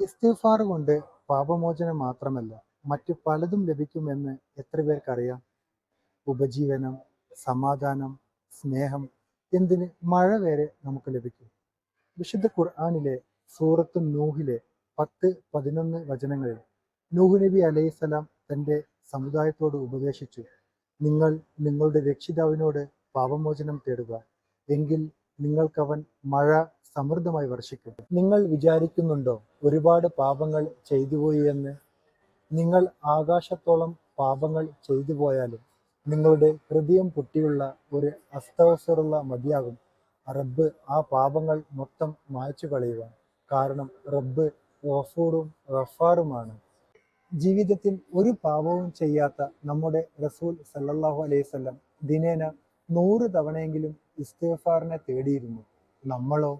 ഇസ്തിഗ്ഫാർ കൊണ്ട് പാപമോചനം മാത്രമല്ല മറ്റ് പലതും ലഭിക്കുമെന്ന് എത്ര പേർക്കറിയാം? ഉപജീവനം സമാധാനം സ്നേഹം എന്തിന് മഴ വരെ നമുക്ക് ലഭിക്കും? വിശുദ്ധ ഖുർആാനിലെ സൂറത്ത് നൂഹിലെ പത്ത് പതിനൊന്ന് വചനങ്ങളിൽ നൂഹ് നബി അലൈഹിസ്സലാം തന്റെ സമുദായത്തോട് ഉപദേശിച്ചു നിങ്ങൾ നിങ്ങളുടെ രക്ഷിതാവിനോട് പാപമോചനം തേടുക എങ്കിൽ നിങ്ങൾക്കവൻ മഴ സമൃദ്ധമായി വർഷിക്കട്ടെ. നിങ്ങൾ വിചാരിക്കുന്നുണ്ടോ ഒരുപാട് പാപങ്ങൾ ചെയ്തുപോയി എന്ന്? നിങ്ങൾ ആകാശത്തോളം പാപങ്ങൾ ചെയ്തു പോയാലും നിങ്ങളുടെ ഹൃദയം പൊട്ടിയുള്ള ഒരു അസ്തവസറുള്ള മതിയാകും. റബ്ബ് ആ പാപങ്ങൾ മൊത്തം മായച്ചു കളയുവാൻ. കാരണം റബ്ബ് ഗഫൂറും റഫാറുമാണ് ജീവിതത്തിൽ ഒരു പാപവും ചെയ്യാത്ത നമ്മുടെ റസൂൽ സല്ലാഹു അലൈഹി വസല്ലം ദിനേന നൂറ് തവണയെങ്കിലും ഇസ്തിഗ്ഫാറിനെ തേടിയിരുന്നു. നമ്മളോ